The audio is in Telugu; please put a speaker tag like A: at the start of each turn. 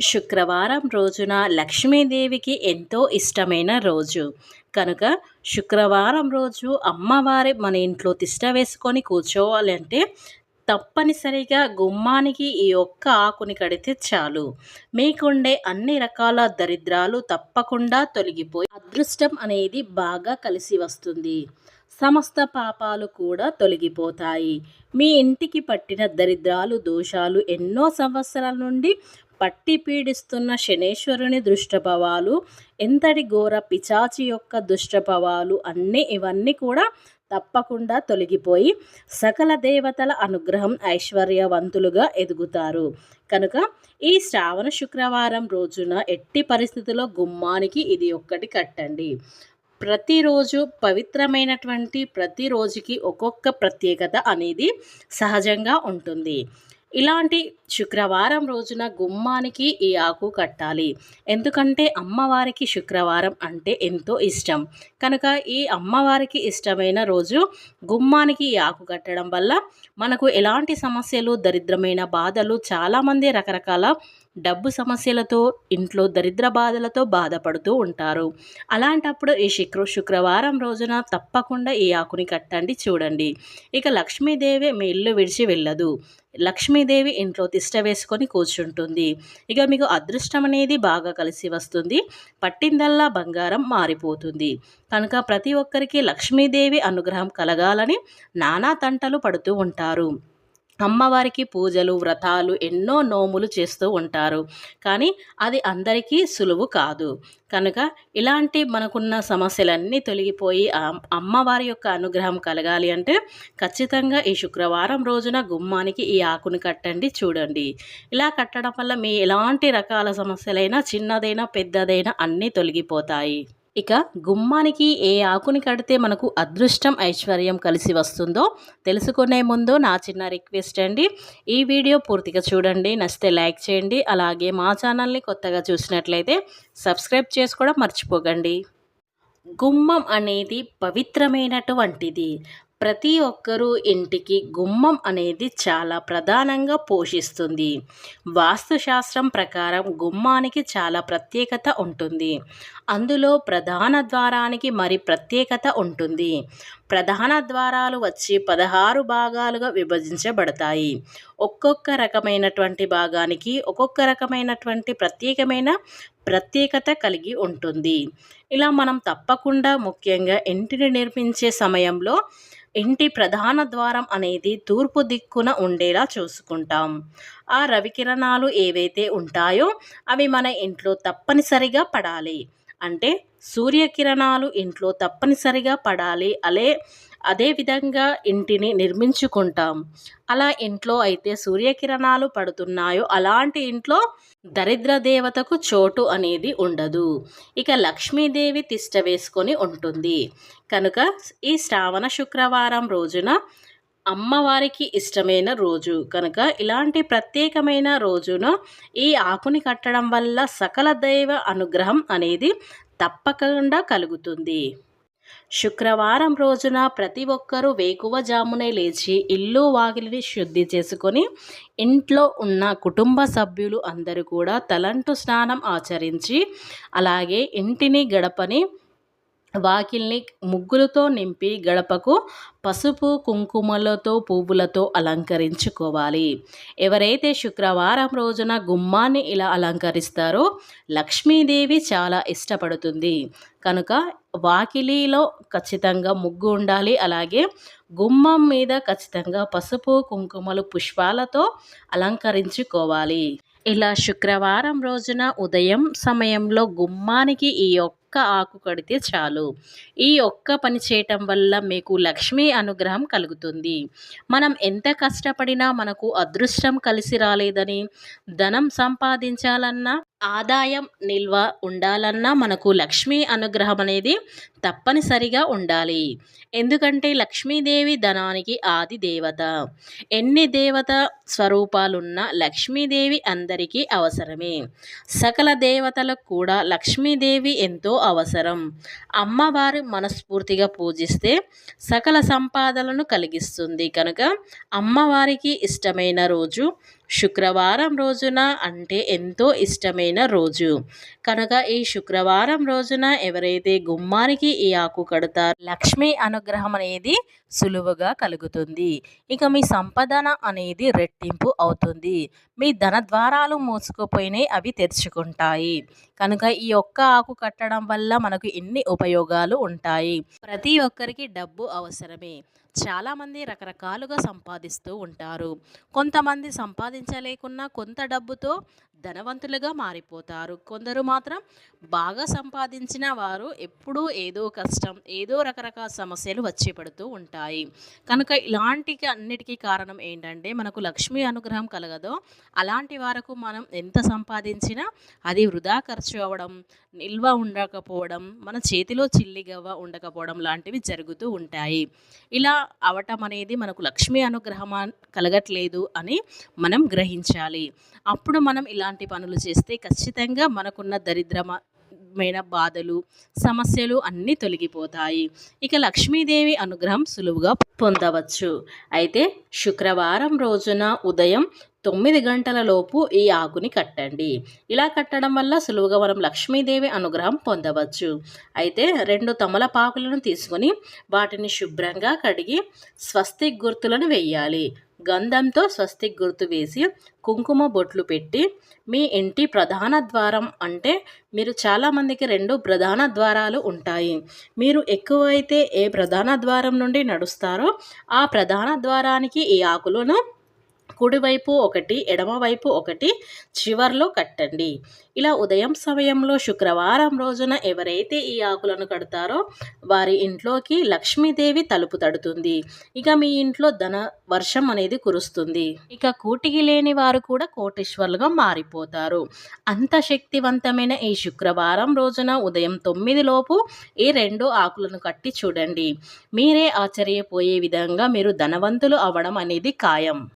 A: శుక్రవారం రోజున లక్ష్మీదేవికి ఎంతో ఇష్టమైన రోజు. కనుక శుక్రవారం రోజు అమ్మవారి మన ఇంట్లో తిష్ట వేసుకొని కూర్చోవాలంటే తప్పనిసరిగా గుమ్మానికి ఈ ఒక్క ఆకుని కడితే చాలు. మీకుండే అన్ని రకాల దరిద్రాలు తప్పకుండా తొలగిపోయి అదృష్టం అనేది బాగా కలిసి వస్తుంది. సమస్త పాపాలు కూడా తొలగిపోతాయి. మీ ఇంటికి పట్టిన దరిద్రాలు దోషాలు ఎన్నో సంవత్సరాల నుండి పట్టి పీడిస్తున్న శనేశ్వరుని దుష్టభవాలు ఎంతటి ఘోర పిచాచి యొక్క దుష్టభవాలు అన్నీ ఇవన్నీ కూడా తప్పకుండా తొలగిపోయి సకల దేవతల అనుగ్రహం ఐశ్వర్యవంతులుగా ఎదుగుతారు. కనుక ఈ శ్రావణ శుక్రవారం రోజున ఎట్టి పరిస్థితుల్లో గుమ్మానికి ఇది ఒక్కటి కట్టండి. ప్రతిరోజు పవిత్రమైనటువంటి ప్రతిరోజుకి ఒక్కొక్క ప్రత్యేకత అనేది సహజంగా ఉంటుంది. ఇలాంటి శుక్రవారం రోజున గుమ్మానికి ఈ ఆకు కట్టాలి. ఎందుకంటే అమ్మవారికి శుక్రవారం అంటే ఎంతో ఇష్టం. కనుక ఈ అమ్మవారికి ఇష్టమైన రోజు గుమ్మానికి ఈ ఆకు కట్టడం వల్ల మనకు ఎలాంటి సమస్యలు దరిద్రమైన బాధలు చాలామంది రకరకాల డబ్బు సమస్యలతో ఇంట్లో దరిద్ర బాధలతో బాధపడుతూ ఉంటారు. అలాంటప్పుడు ఈ శుక్ర శుక్రవారం రోజున తప్పకుండా ఈ ఆకుని కట్టండి చూడండి. ఇక లక్ష్మీదేవి మీ ఇల్లు విడిచి వెళ్ళదు. లక్ష్మీదేవి ఇంట్లో తిష్ట వేసుకొని కూర్చుంటుంది. ఇక మీకు అదృష్టం అనేది బాగా కలిసి వస్తుంది. పట్టిందల్లా బంగారం మారిపోతుంది. కనుక ప్రతి ఒక్కరికి లక్ష్మీదేవి అనుగ్రహం కలగాలని నానా తంటలు పడుతూ ఉంటారు. అమ్మవారికి పూజలు వ్రతాలు ఎన్నో నోములు చేస్తూ ఉంటారు. కానీ అది అందరికీ సులువు కాదు. కనుక ఇలాంటి మనకున్న సమస్యలన్నీ తొలగిపోయి అమ్మవారి యొక్క అనుగ్రహం కలగాలి అంటే ఖచ్చితంగా ఈ శుక్రవారం రోజున గుమ్మానికి ఈ ఆకును కట్టండి చూడండి. ఇలా కట్టడం వల్ల మీ ఎలాంటి రకాల సమస్యలైనా చిన్నదైనా పెద్దదైనా అన్నీ తొలగిపోతాయి. ఇక గుమ్మానికి ఏ ఆకుని కడితే మనకు అదృష్టం ఐశ్వర్యం కలిసి వస్తుందో తెలుసుకునే ముందు నా చిన్న రిక్వెస్ట్ అండి. ఈ వీడియో పూర్తిగా చూడండి నచ్చితే లైక్ చేయండి అలాగే మా ఛానల్ని కొత్తగా చూసినట్లయితే సబ్స్క్రైబ్ చేసుకోవడం మర్చిపోకండి. గుమ్మం అనేది పవిత్రమైనటువంటిది. ప్రతి ఒక్కరూ ఇంటికి గుమ్మం అనేది చాలా ప్రధానంగా పోషిస్తుంది. వాస్తుశాస్త్రం ప్రకారం గుమ్మానికి చాలా ప్రత్యేకత ఉంటుంది. అందులో ప్రధాన ద్వారానికి మరి ప్రత్యేకత ఉంటుంది. ప్రధాన ద్వారాలు వచ్చి పదహారు భాగాలుగా విభజించబడతాయి. ఒక్కొక్క రకమైనటువంటి భాగానికి ఒక్కొక్క రకమైనటువంటి ప్రత్యేకమైన ప్రత్యేకత కలిగి ఉంటుంది. ఇలా మనం తప్పకుండా ముఖ్యంగా ఇంటిని నిర్మించే సమయంలో ఇంటి ప్రధాన ద్వారం అనేది తూర్పు దిక్కున ఉండేలా చూసుకుంటాం. ఆ రవికిరణాలు ఏవైతే ఉంటాయో అవి మన ఇంట్లో తప్పనిసరిగా పడాలి. అంటే సూర్యకిరణాలు ఇంట్లో తప్పనిసరిగా పడాలి. అలే అదేవిధంగా ఇంటిని నిర్మించుకుంటాం. అలా ఇంట్లో అయితే సూర్యకిరణాలు పడుతున్నాయో అలాంటి ఇంట్లో దరిద్ర దేవతకు చోటు అనేది ఉండదు. ఇక లక్ష్మీదేవి తిష్ట వేసుకొని ఉంటుంది. కనుక ఈ శ్రావణ శుక్రవారం రోజున అమ్మవారికి ఇష్టమైన రోజు. కనుక ఇలాంటి ప్రత్యేకమైన రోజున ఈ ఆకుని కట్టడం వల్ల సకల దైవ అనుగ్రహం అనేది తప్పకుండా కలుగుతుంది. శుక్రవారం రోజున ప్రతి ఒక్కరూ వేకువజామునే లేచి ఇల్లు వాకిలిని శుద్ధి చేసుకొని ఇంట్లో ఉన్న కుటుంబ సభ్యులు అందరూ కూడా తలంటు స్నానం ఆచరించి అలాగే ఇంటిని గడపని వాకిల్ని ముగ్గులతో నింపి గడపకు పసుపు కుంకుమలతో పువ్వులతో అలంకరించుకోవాలి. ఎవరైతే శుక్రవారం రోజున గుమ్మాన్ని ఇలా అలంకరిస్తారో లక్ష్మీదేవి చాలా ఇష్టపడుతుంది. కనుక వాకిలిలో ఖచ్చితంగా ముగ్గు ఉండాలి. అలాగే గుమ్మం మీద ఖచ్చితంగా పసుపు కుంకుమలు పుష్పాలతో అలంకరించుకోవాలి. ఇలా శుక్రవారం రోజున ఉదయం సమయంలో గుమ్మానికి ఈ యొక్క ఆకు కడితే చాలు. ఈ ఒక్క పని చేయటం వల్ల మీకు లక్ష్మీ అనుగ్రహం కలుగుతుంది. మనం ఎంత కష్టపడినా మనకు అదృష్టం కలిసి రాలేదని ధనం సంపాదించాలన్నా ఆదాయం నిల్వ ఉండాలన్నా మనకు లక్ష్మీ అనుగ్రహం అనేది తప్పనిసరిగా ఉండాలి. ఎందుకంటే లక్ష్మీదేవి ధనానికి ఆది దేవత. ఎన్ని దేవత స్వరూపాలున్న లక్ష్మీదేవి అందరికీ అవసరమే. సకల దేవతలకు కూడా లక్ష్మీదేవి ఎంతో అవసరం. అమ్మవారు మనస్ఫూర్తిగా పూజిస్తే సకల సంపాదనలను కలిగిస్తుంది. కనుక అమ్మవారికి ఇష్టమైన రోజు శుక్రవారం రోజున అంటే ఎంతో ఇష్టమైన రోజు. కనుక ఈ శుక్రవారం రోజున ఎవరైతే గుమ్మానికి ఈ ఆకు కడతారో లక్ష్మీ అనుగ్రహం అనేది సులువుగా కలుగుతుంది. ఇక మీ సంపదన అనేది రెట్టింపు అవుతుంది. మీ ధన ద్వారాలు మూసుకుపోయినాయి అవి తెరుచుకుంటాయి. కనుక ఈ ఒక్క ఆకు కట్టడం వల్ల మనకు ఎన్ని ఉపయోగాలు ఉంటాయి? ప్రతి ఒక్కరికి డబ్బు అవసరమే. చాలామంది రకరకాలుగా సంపాదిస్తూ ఉంటారు. కొంతమంది సంపాదించలేకున్నా కొంత డబ్బుతో ధనవంతులుగా మారిపోతారు. కొందరు మాత్రం బాగా సంపాదించిన వారు ఎప్పుడూ ఏదో కష్టం ఏదో రకరకాల సమస్యలు వచ్చి పడుతూ ఉంటాయి. కనుక ఇలాంటి అన్నిటికీ కారణం ఏంటంటే మనకు లక్ష్మీ అనుగ్రహం కలగదో అలాంటి వరకు మనం ఎంత సంపాదించినా అది వృధా ఖర్చు అవ్వడం నిల్వ ఉండకపోవడం మన చేతిలో చిల్లిగవ్వ ఉండకపోవడం లాంటివి జరుగుతూ ఉంటాయి. ఇలా అవటం అనేది మనకు లక్ష్మీ అనుగ్రహం కలగట్లేదు అని మనం గ్రహించాలి. అప్పుడు మనం ఇలా ఇలాంటి పనులు చేస్తే ఖచ్చితంగా మనకున్న దరిద్రమైన బాధలు సమస్యలు అన్నీ తొలగిపోతాయి. ఇక లక్ష్మీదేవి అనుగ్రహం సులువుగా పొందవచ్చు. అయితే శుక్రవారం రోజున ఉదయం తొమ్మిది గంటల లోపు ఈ ఆకుని కట్టండి. ఇలా కట్టడం వల్ల సులువుగా మనం లక్ష్మీదేవి అనుగ్రహం పొందవచ్చు. అయితే రెండు తమలపాకులను తీసుకొని వాటిని శుభ్రంగా కడిగి స్వస్తిక్ గుర్తులను వేయాలి. గంధంతో స్వస్తిక్ గుర్తు వేసి కుంకుమ బొట్లు పెట్టి మీ ఇంటి ప్రధాన ద్వారం అంటే మీరు చాలామందికి రెండు ప్రధాన ద్వారాలు ఉంటాయి. మీరు ఎక్కువైతే ఏ ప్రధాన ద్వారం నుండి నడుస్తారో ఆ ప్రధాన ద్వారానికి ఈ ఆకులను కుడివైపు ఒకటి ఎడమవైపు ఒకటి చివర్లో కట్టండి. ఇలా ఉదయం సమయంలో శుక్రవారం రోజున ఎవరైతే ఈ ఆకులను కడతారో వారి ఇంట్లోకి లక్ష్మీదేవి తలుపు తడుతుంది. ఇక మీ ఇంట్లో ధన వర్షం అనేది కురుస్తుంది. ఇక కూటికి లేని వారు కూడా కోటేశ్వర్లుగా మారిపోతారు. అంత శక్తివంతమైన ఈ శుక్రవారం రోజున ఉదయం తొమ్మిది లోపు ఈ రెండు ఆకులను కట్టి చూడండి. మీరే ఆశ్చర్యపోయే విధంగా మీరు ధనవంతులు అవ్వడం అనేది ఖాయం.